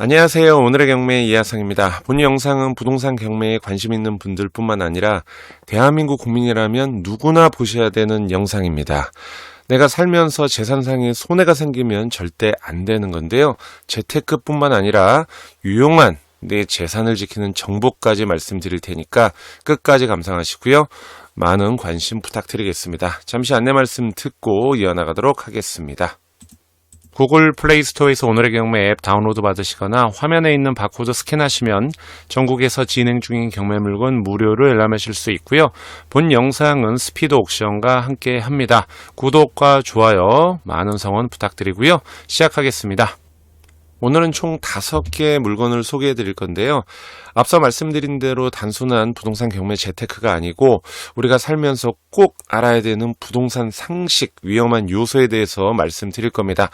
안녕하세요. 오늘의 경매 이하상입니다. 본 영상은 부동산 경매에 관심 있는 분들뿐만 아니라 대한민국 국민이라면 누구나 보셔야 되는 영상입니다. 내가 살면서 재산상의 손해가 생기면 절대 안 되는 건데요. 재테크뿐만 아니라 유용한 내 재산을 지키는 정보까지 말씀드릴 테니까 끝까지 감상하시고요. 많은 관심 부탁드리겠습니다. 잠시 안내 말씀 듣고 이어나가도록 하겠습니다. 구글 플레이 스토어에서 오늘의 경매 앱 다운로드 받으시거나 화면에 있는 바코드 스캔하시면 전국에서 진행 중인 경매 물건 무료로 열람하실 수 있고요. 본 영상은 스피드 옥션과 함께 합니다. 구독과 좋아요 많은 성원 부탁드리고요. 시작하겠습니다. 오늘은 총 다섯 개의 물건을 소개해 드릴 건데요. 앞서 말씀드린 대로 단순한 부동산 경매 재테크가 아니고 우리가 살면서 꼭 알아야 되는 부동산 상식, 위험한 요소에 대해서 말씀드릴 겁니다.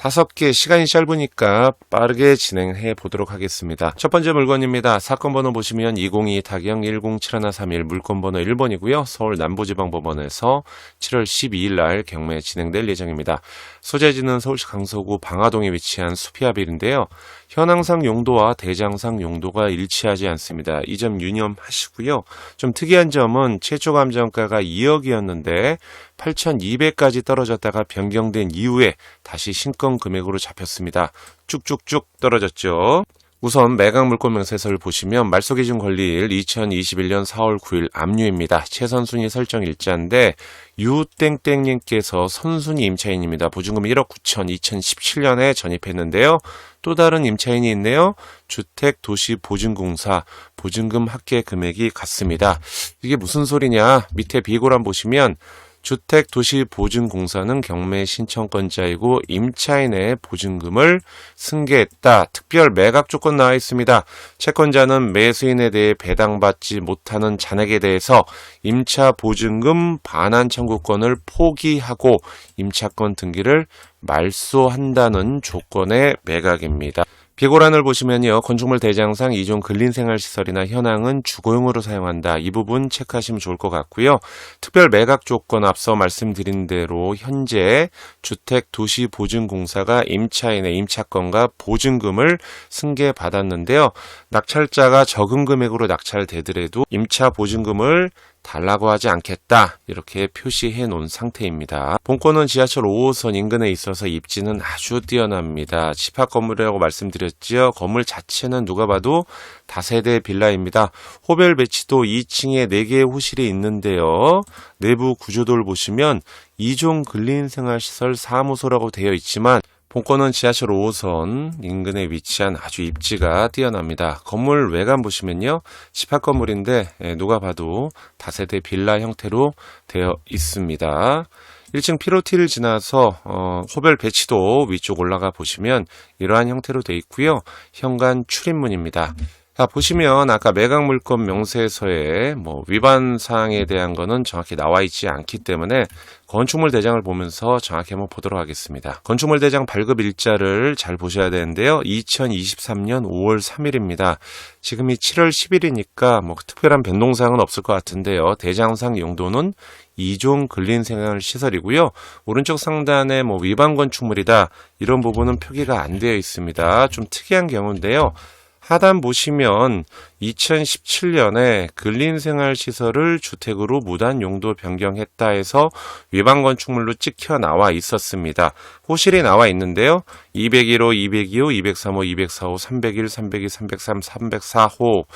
다섯 개 시간이 짧으니까 빠르게 진행해 보도록 하겠습니다. 첫 번째 물건입니다. 사건 번호 보시면 202 타경 107131 물건 번호 1번이고요. 서울 남부지방법원에서 7월 12일 날 경매 진행될 예정입니다. 소재지는 서울시 강서구 방화동에 위치한 수피아빌인데요. 현황상 용도와 대장상 용도가 일치하지 않습니다. 이 점 유념하시고요. 좀 특이한 점은 최초 감정가가 2억이었는데 8,200까지 떨어졌다가 변경된 이후에 다시 신권 금액으로 잡혔습니다. 쭉쭉쭉 떨어졌죠. 우선 매각 물건 명세서를 보시면 말소기준 권리일 2021년 4월 9일 압류입니다. 최선순위 설정 일자인데 유땡땡님께서 선순위 임차인입니다. 보증금 1억 9천 2017년에 전입했는데요. 또 다른 임차인이 있네요. 주택도시보증공사 보증금 합계 금액이 같습니다. 이게 무슨 소리냐? 밑에 비고란 보시면 주택도시보증공사는 경매 신청권자이고 임차인의 보증금을 승계했다. 특별 매각 조건 나와 있습니다. 채권자는 매수인에 대해 배당받지 못하는 잔액에 대해서 임차 보증금 반환 청구권을 포기하고 임차권 등기를 말소한다는 조건의 매각입니다. 비고란을 보시면요. 건축물 대장상 이종 근린생활시설이나 현황은 주거용으로 사용한다. 이 부분 체크하시면 좋을 것 같고요. 특별 매각 조건 앞서 말씀드린 대로 현재 주택 도시 보증공사가 임차인의 임차권과 보증금을 승계받았는데요. 낙찰자가 적은 금액으로 낙찰되더라도 임차 보증금을 달라고 하지 않겠다 이렇게 표시해 놓은 상태입니다. 본권은 지하철 5호선 인근에 있어서 입지는 아주 뛰어납니다. 집합 건물이라고 말씀드렸지요. 건물 자체는 누가 봐도 다세대 빌라입니다. 호별 배치도 2층에 4개의 호실이 있는데요. 내부 구조도를 보시면 2종 근린생활시설 사무소라고 되어 있지만 본권은 지하철 5호선 인근에 위치한 아주 입지가 뛰어납니다. 건물 외관 보시면요. 집합 건물인데 예, 누가 봐도 다세대 빌라 형태로 되어 있습니다. 1층 피로티를 지나서 어, 호별 배치도 위쪽 올라가 보시면 이러한 형태로 되어 있고요. 현관 출입문입니다. 자, 보시면 아까 매각 물건 명세서에 뭐 위반 사항에 대한 거는 정확히 나와 있지 않기 때문에 건축물 대장을 보면서 정확히 한번 보도록 하겠습니다. 건축물 대장 발급 일자를 잘 보셔야 되는데요. 2023년 5월 3일입니다. 지금이 7월 10일이니까 뭐 특별한 변동사항은 없을 것 같은데요. 대장상 용도는 2종 근린생활 시설이고요. 오른쪽 상단에 뭐 위반 건축물이다 이런 부분은 표기가 안 되어 있습니다. 좀 특이한 경우인데요. 하단 보시면 2017년에 근린생활시설을 주택으로 무단 용도 변경했다 해서 위반 건축물로 찍혀 나와 있었습니다. 호실이 나와 있는데요. 201호, 202호, 203호, 204호, 301, 302, 303, 304호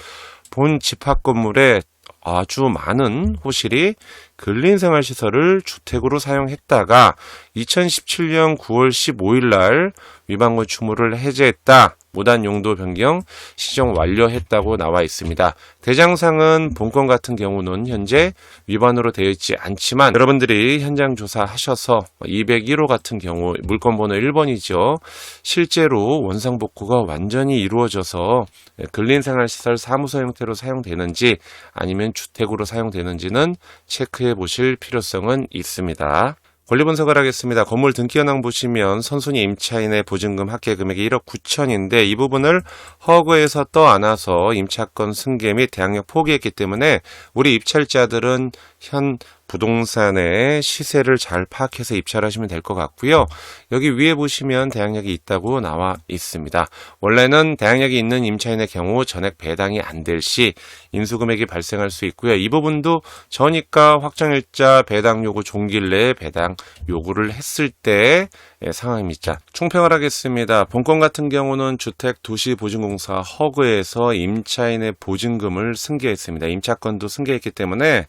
본 집합 건물에 아주 많은 호실이 근린생활시설을 주택으로 사용했다가 2017년 9월 15일 날 위반 건축물을 해제했다. 무단 용도 변경 시정 완료했다고 나와 있습니다. 대장상은 본건 같은 경우는 현재 위반으로 되어 있지 않지만 여러분들이 현장 조사하셔서 201호 같은 경우 물건 번호 1번이죠. 실제로 원상 복구가 완전히 이루어져서 근린생활시설 사무소 형태로 사용되는지 아니면 주택으로 사용되는지는 체크해 보실 필요성은 있습니다. 권리 분석을 하겠습니다. 건물 등기 현황 보시면 선순위 임차인의 보증금 합계 금액이 1억 9천인데 이 부분을 허그에서 떠 안아서 임차권 승계 및 대항력 포기했기 때문에 우리 입찰자들은 현 부동산의 시세를 잘 파악해서 입찰 하시면 될 것 같고요. 여기 위에 보시면 대항력이 있다고 나와 있습니다. 원래는 대항력이 있는 임차인의 경우 전액 배당이 안 될시 인수금액이 발생할 수 있고요. 이 부분도 전입가 확정일자 배당 요구 종길 내에 배당 요구를 했을 때 상황입니다. 총평을 하겠습니다. 본건 같은 경우는 주택 도시 보증공사 허그에서 임차인의 보증금을 승계했습니다. 임차권도 승계했기 때문에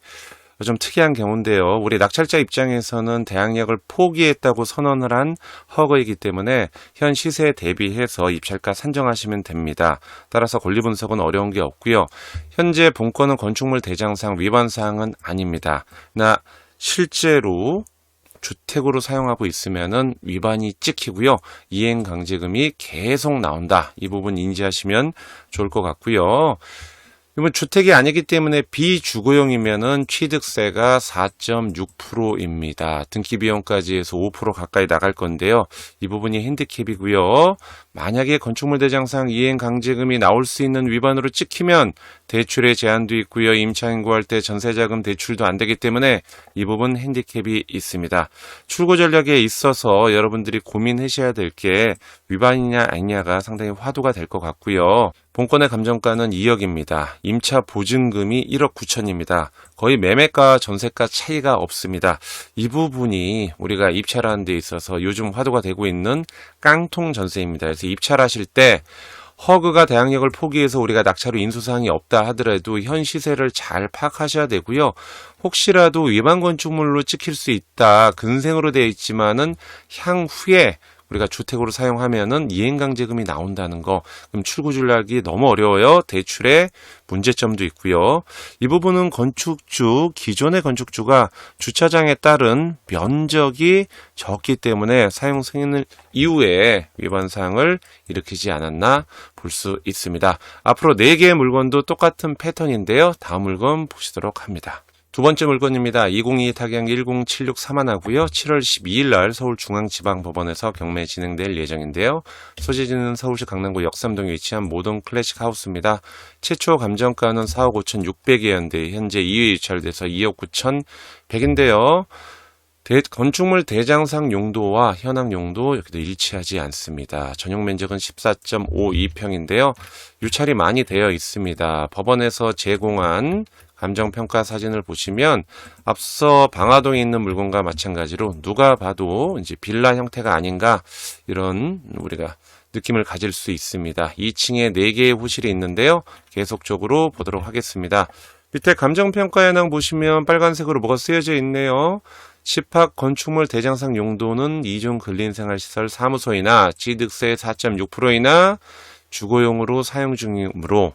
좀 특이한 경우인데요. 우리 낙찰자 입장에서는 대항력을 포기했다고 선언을 한 허그이기 때문에 현 시세에 대비해서 입찰가 산정하시면 됩니다. 따라서 권리 분석은 어려운 게 없고요. 현재 본건은 건축물 대장상 위반 사항은 아닙니다. 나 실제로 주택으로 사용하고 있으면은 위반이 찍히고요. 이행 강제금이 계속 나온다. 이 부분 인지하시면 좋을 것 같고요. 이번 주택이 아니기 때문에 비주거용이면은 취득세가 4.6%입니다. 등기 비용까지 해서 5% 가까이 나갈 건데요. 이 부분이 핸디캡이고요. 만약에 건축물 대장상 이행 강제금이 나올 수 있는 위반으로 찍히면 대출의 제한도 있고요. 임차 인 구할 때 전세자금 대출도 안 되기 때문에 이 부분 핸디캡이 있습니다. 출고 전략에 있어서 여러분들이 고민하셔야 될 게 위반이냐 아니냐가 상당히 화두가 될 것 같고요. 본건의 감정가는 2억입니다. 임차 보증금이 1억 9천입니다. 거의 매매가 전세가 차이가 없습니다. 이 부분이 우리가 입찰하는 데 있어서 요즘 화두가 되고 있는 깡통 전세입니다. 그래서 입찰하실 때 허그가 대항력을 포기해서 우리가 낙찰로 인수사항이 없다 하더라도 현 시세를 잘 파악하셔야 되고요. 혹시라도 위반 건축물로 찍힐 수 있다. 근생으로 되어 있지만은 향후에 우리가 주택으로 사용하면은 이행강제금이 나온다는 거. 그럼 출구 전략이 너무 어려워요. 대출에 문제점도 있고요. 이 부분은 건축주, 기존의 건축주가 주차장에 따른 면적이 적기 때문에 사용 승인 이후에 위반 사항을 일으키지 않았나 볼 수 있습니다. 앞으로 4개의 물건도 똑같은 패턴인데요. 다음 물건 보시도록 합니다. 두 번째 물건입니다. 2022 타경 1076 사만하고요. 7월 12일 날 서울중앙지방법원에서 경매 진행될 예정인데요. 소재지는 서울시 강남구 역삼동에 위치한 모던 클래식 하우스입니다. 최초 감정가는 4억 5천 6백이었는데 현재 2회 유찰돼서 2억 9천 100인데요. 대, 건축물 대장상 용도와 현황 용도 여기도 일치하지 않습니다. 전용 면적은 14.52평인데요. 유찰이 많이 되어 있습니다. 법원에서 제공한 감정평가 사진을 보시면 앞서 방화동에 있는 물건과 마찬가지로 누가 봐도 이제 빌라 형태가 아닌가 이런 우리가 느낌을 가질 수 있습니다. 2층에 4개의 호실이 있는데요. 계속적으로 보도록 하겠습니다. 밑에 감정평가 현황 보시면 빨간색으로 뭐가 쓰여져 있네요. 집합 건축물 대장상 용도는 2종 근린생활시설 사무소이나 취득세 4.6%이나 주거용으로 사용 중이므로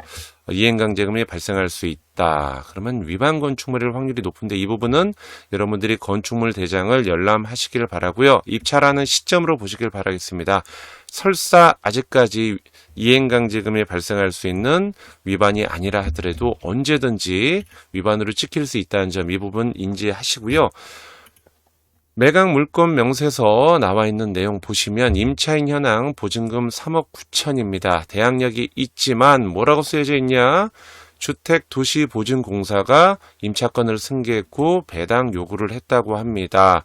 이행강제금이 발생할 수 있다. 그러면 위반 건축물일 확률이 높은데 이 부분은 여러분들이 건축물 대장을 열람하시길 바라고요. 입찰하는 시점으로 보시길 바라겠습니다. 설사 아직까지 이행강제금이 발생할 수 있는 위반이 아니라 하더라도 언제든지 위반으로 찍힐 수 있다는 점 이 부분 인지하시고요. 매각 물건 명세서 나와 있는 내용 보시면 임차인 현황 보증금 3억 9천입니다. 대항력이 있지만 뭐라고 쓰여져 있냐? 주택 도시 보증 공사가 임차권을 승계했고 배당 요구를 했다고 합니다.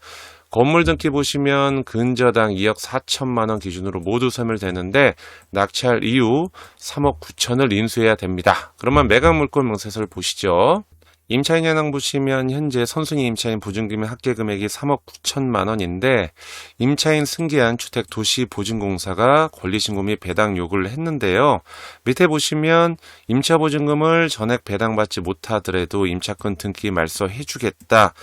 건물 등기 보시면 근저당 2억 4천만 원 기준으로 모두 소멸되는데 낙찰 이후 3억 9천을 인수해야 됩니다. 그러면 매각 물건 명세서를 보시죠. 임차인 현황 보시면 현재 선순위 임차인 보증금의 합계 금액이 3억 9천만 원인데 임차인 승계한 주택 도시 보증공사가 권리신고 및 배당 요구를 했는데요. 밑에 보시면 임차 보증금을 전액 배당받지 못하더라도 임차권 등기 말소 해주겠다.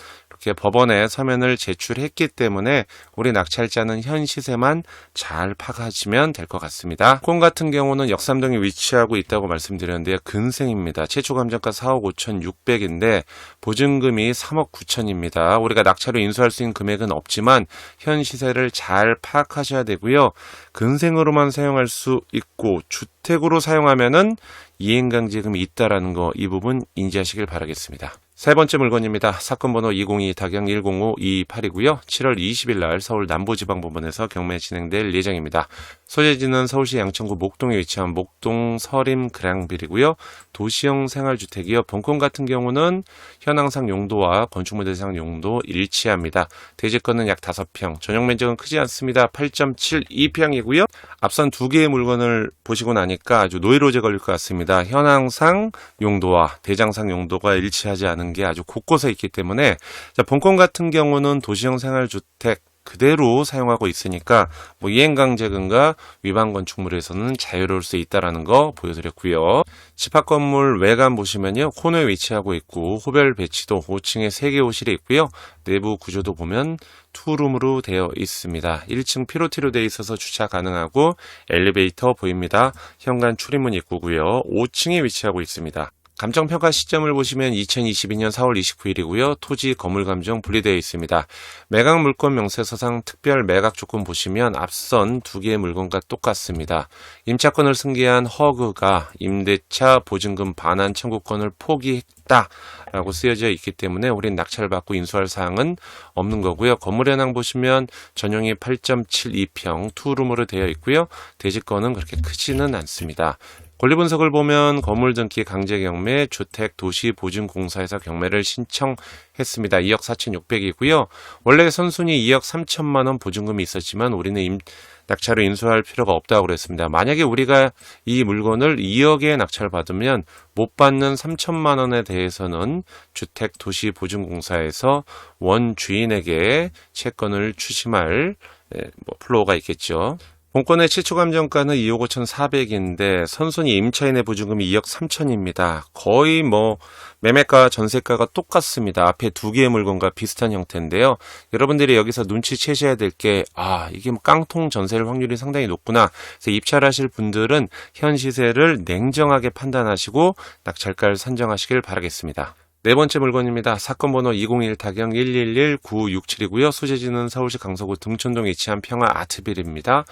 이렇게 법원에 서면을 제출했기 때문에 우리 낙찰자는 현 시세만 잘 파악하시면 될 것 같습니다. 콘 같은 경우는 역삼동에 위치하고 있다고 말씀드렸는데요. 근생입니다. 최초 감정가 4억 5천 6백인데 보증금이 3억 9천입니다. 우리가 낙찰로 인수할 수 있는 금액은 없지만 현 시세를 잘 파악하셔야 되고요. 근생으로만 사용할 수 있고 주택으로 사용하면은 이행강제금이 있다라는 거 이 부분 인지하시길 바라겠습니다. 세 번째 물건입니다. 사건 번호 202 다경 105228이고요. 7월 20일 날 서울 남부지방법원에서 경매 진행될 예정입니다. 소재지는 서울시 양천구 목동에 위치한 목동 서림 그랑빌이고요. 도시형 생활주택이요. 본권 같은 경우는 현황상 용도와 건축물 대상 용도 일치합니다. 대지권은 약 5평, 전용 면적은 크지 않습니다. 8.72평이고요. 앞선 두 개의 물건을 보시고 나니까 아주 노이로제 걸릴 것 같습니다. 현황상 용도와 대장상 용도가 일치하지 않은 게 아주 곳곳에 있기 때문에 자, 본권 같은 경우는 도시형 생활주택 그대로 사용하고 있으니까 뭐 이행강제금과 위반 건축물에서는 자유로울 수 있다라는 거 보여드렸고요. 집합 건물 외관 보시면요. 코너에 위치하고 있고 호별 배치도 5층에 3개 호실이 있고요. 내부 구조도 보면 투룸으로 되어 있습니다. 1층 피로티로 되어 있어서 주차 가능하고 엘리베이터 보입니다. 현관 출입문 입구고요. 5층에 위치하고 있습니다. 감정평가 시점을 보시면 2022년 4월 29일이고요. 토지 건물 감정 분리되어 있습니다. 매각 물건 명세서상 특별 매각 조건 보시면 앞선 두 개의 물건과 똑같습니다. 임차권을 승계한 허그가 임대차 보증금 반환 청구권을 포기했다. 라고 쓰여져 있기 때문에 우린 낙찰 받고 인수할 사항은 없는 거고요. 건물 현황 보시면 전용이 8.72평 투룸으로 되어 있고요. 대지권은 그렇게 크지는 않습니다. 권리 분석을 보면 건물 등기 강제 경매 주택 도시 보증 공사에서 경매를 신청했습니다. 2억 4,600이고요. 원래 선순위 2억 3천만 원 보증금이 있었지만 우리는 임, 낙찰을 인수할 필요가 없다고 그랬습니다. 만약에 우리가 이 물건을 2억에 낙찰 받으면 못 받는 3천만 원에 대해서는 주택 도시 보증 공사에서 원 주인에게 채권을 추심할 예, 뭐 플로어가 있겠죠. 본권의 최초 감정가는 2억 5,400인데 선순위 임차인의 보증금이 2억 3천입니다. 거의 뭐 매매가 전세가가 똑같습니다. 앞에 두 개의 물건과 비슷한 형태인데요. 여러분들이 여기서 눈치채셔야 될 게 아 이게 뭐 깡통 전세일 확률이 상당히 높구나. 그래서 입찰 하실 분들은 현 시세를 냉정하게 판단하시고 낙찰가를 선정하시길 바라겠습니다. 네 번째 물건입니다. 사건 번호 201 다경 111-967이고요. 소재지는 서울시 강서구 등촌동에 위치한 평화 아트빌입니다.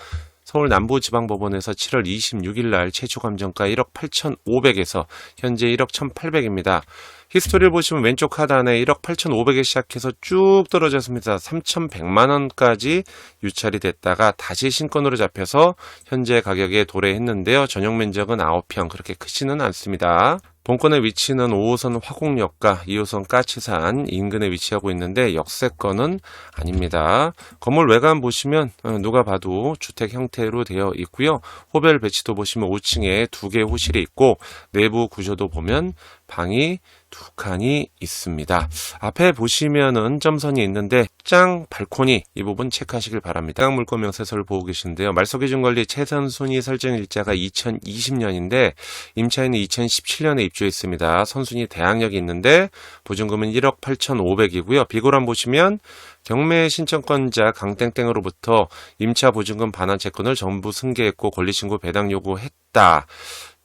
서울 남부지방법원에서 7월 26일 날 최초 감정가 1억 8,500에서 현재 1억 1,800입니다. 히스토리를 보시면 왼쪽 하단에 1억 8,500에 시작해서 쭉 떨어졌습니다. 3,100만 원까지 유찰이 됐다가 다시 신권으로 잡혀서 현재 가격에 도래했는데요. 전용 면적은 9평 그렇게 크지는 않습니다. 본권의 위치는 5호선 화곡역과 2호선 까치산 인근에 위치하고 있는데 역세권은 아닙니다. 건물 외관 보시면 어, 누가 봐도 주택 형태로 되어 있고요. 호별 배치도 보시면 5층에 두 개 호실이 있고 내부 구조도 보면 방이 두 칸이 있습니다. 앞에 보시면은 점선이 있는데 짱 발코니 이 부분 체크하시길 바랍니다. 각 물건 명세서를 보고 계신데요. 말소 기준 관리 최선 순위 설정 일자가 2020년인데 임차인은 2017년에 입주했습니다. 선순위 대항력이 있는데 보증금은 1억 8,500이고요. 비고란 보시면 경매 신청권자 강땡땡으로부터 임차 보증금 반환 채권을 전부 승계했고 권리신고 배당 요구했다.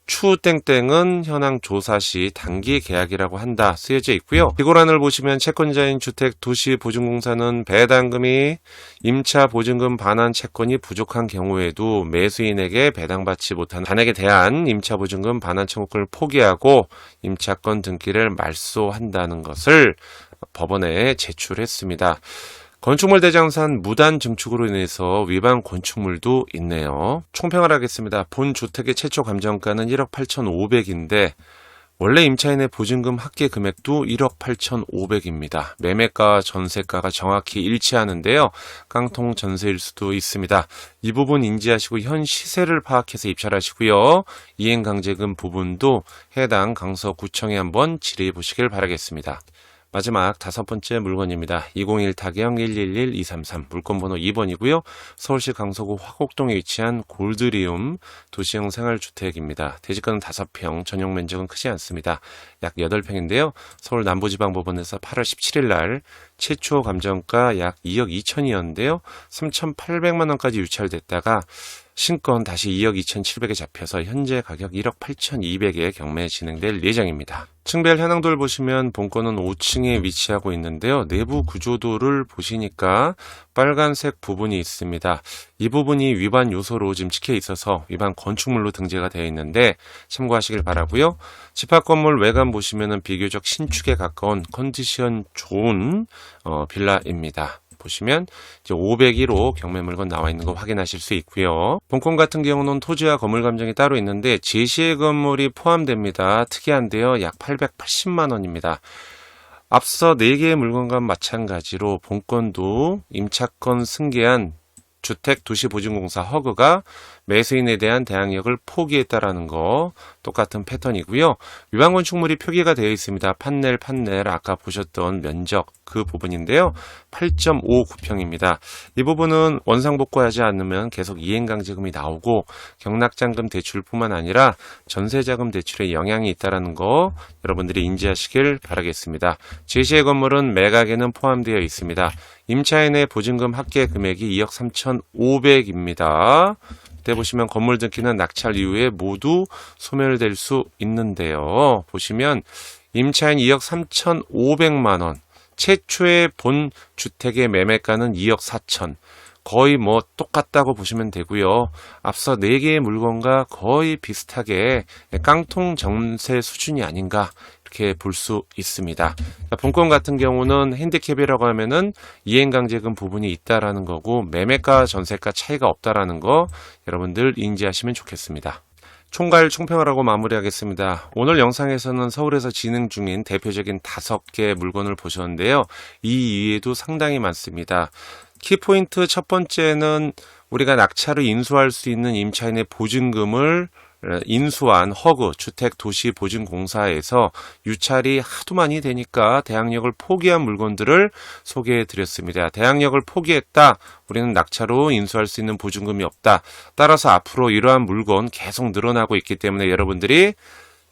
추땡땡은 현황 조사 시 단기 계약이라고 한다 쓰여져 있고요. 비고란을 보시면 채권자인 주택 도시 보증공사는 배당금이 임차 보증금 반환 채권이 부족한 경우에도 매수인에게 배당받지 못한 잔액에 대한 임차 보증금 반환 청구권을 포기하고 임차권 등기를 말소한다는 것을 법원에 제출했습니다. 건축물 대장산 무단 증축으로 인해서 위반 건축물도 있네요. 총평을 하겠습니다. 본 주택의 최초 감정가는 1억 8,500인데 원래 임차인의 보증금 합계 금액도 1억 8,500입니다. 매매가 전세가가 정확히 일치하는데요. 깡통 전세일 수도 있습니다. 이 부분 인지하시고 현 시세를 파악해서 입찰하시고요. 이행강제금 부분도 해당 강서구청에 한번 질의해 보시길 바라겠습니다. 마지막 다섯 번째 물건입니다. 201 타경 111-233 물건번호 2번이고요. 서울시 강서구 화곡동에 위치한 골드리움 도시형 생활주택입니다. 대지가는 5평, 전용 면적은 크지 않습니다. 약 8평인데요. 서울 남부지방법원에서 8월 17일 날 최초 감정가 약 2억 2천이었는데요. 3,800만 원까지 유찰됐다가 신건 다시 2억 2,700에 잡혀서 현재 가격 1억 8,200에 경매 진행될 예정입니다. 층별 현황도를 보시면 본건은 5층에 위치하고 있는데요. 내부 구조도를 보시니까 빨간색 부분이 있습니다. 이 부분이 위반 요소로 지금 찍혀 있어서 위반 건축물로 등재가 되어 있는데 참고하시길 바라고요. 집합 건물 외관 보시면은 비교적 신축에 가까운 컨디션 좋은 어, 빌라입니다. 보시면 이제 501호 경매 물건 나와 있는 거 확인하실 수 있고요. 본건 같은 경우는 토지와 건물 감정이 따로 있는데 제시의 건물이 포함됩니다. 특이한데요. 약 880만 원입니다. 앞서 4개의 물건과 마찬가지로 본건도 임차권 승계한 주택도시보증공사 허그가 매수인에 대한 대항력을 포기했다라는 거 똑같은 패턴이고요. 위반 건축물이 표기가 되어 있습니다. 판넬 판넬 아까 보셨던 면적 그 부분인데요. 8.59평입니다. 이 부분은 원상복구하지 않으면 계속 이행강제금이 나오고 경락장금 대출뿐만 아니라 전세자금 대출에 영향이 있다라는 거 여러분들이 인지하시길 바라겠습니다. 제시의 건물은 매각에는 포함되어 있습니다. 임차인의 보증금 합계 금액이 2억 3,500입니다. 이때 보시면 건물 등기는 낙찰 이후에 모두 소멸될 수 있는데요. 보시면 임차인 2억 3,500만 원, 최초의 본 주택의 매매가는 2억 4천. 거의 뭐 똑같다고 보시면 되고요. 앞서 4개의 물건과 거의 비슷하게 깡통 정세 수준이 아닌가 이렇게 볼 수 있습니다. 본건 같은 경우는 핸디캡이라고 하면은 이행강제금 부분이 있다라는 거고 매매가 전세가 차이가 없다라는 거 여러분들 인지하시면 좋겠습니다. 총괄 총평을 하고 마무리하겠습니다. 오늘 영상에서는 서울에서 진행 중인 대표적인 다섯 개 물건을 보셨는데요. 이 이외에도 상당히 많습니다. 키포인트 첫 번째는 우리가 낙찰을 인수할 수 있는 임차인의 보증금을 인수한 허그 주택도시보증공사에서 유찰이 하도 많이 되니까 대항력을 포기한 물건들을 소개해 드렸습니다. 대항력을 포기했다. 우리는 낙찰로 인수할 수 있는 보증금이 없다. 따라서 앞으로 이러한 물건 계속 늘어나고 있기 때문에 여러분들이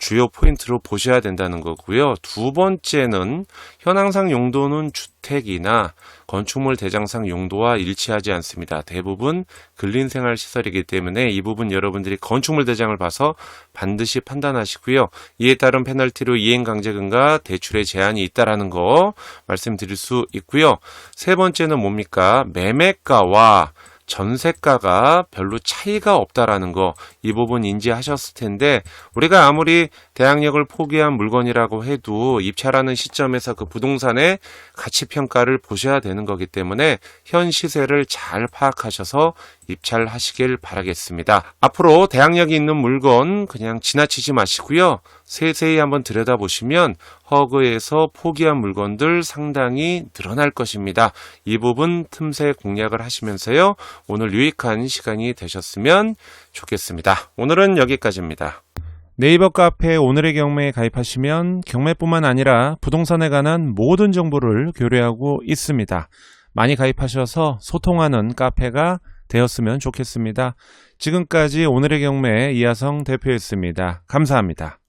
주요 포인트로 보셔야 된다는 거고요. 두 번째는 현황상 용도는 주택이나 건축물 대장상 용도와 일치하지 않습니다. 대부분 근린생활 시설이기 때문에 이 부분 여러분들이 건축물 대장을 봐서 반드시 판단하시고요. 이에 따른 페널티로 이행강제금과 대출의 제한이 있다라는 거 말씀드릴 수 있고요. 세 번째는 뭡니까? 매매가와 전세가가 별로 차이가 없다라는 거 이 부분 인지하셨을 텐데 우리가 아무리 대항력을 포기한 물건이라고 해도 입찰하는 시점에서 그 부동산의 가치 평가를 보셔야 되는 거기 때문에 현 시세를 잘 파악하셔서 입찰하시길 바라겠습니다. 앞으로 대항력이 있는 물건 그냥 지나치지 마시고요. 세세히 한번 들여다보시면 허그에서 포기한 물건들 상당히 늘어날 것입니다. 이 부분 틈새 공략을 하시면서요. 오늘 유익한 시간이 되셨으면 좋겠습니다. 오늘은 여기까지입니다. 네이버 카페 오늘의 경매에 가입하시면 경매뿐만 아니라 부동산에 관한 모든 정보를 교류하고 있습니다. 많이 가입하셔서 소통하는 카페가 되었으면 좋겠습니다. 지금까지 오늘의 경매 이하성 대표였습니다. 감사합니다.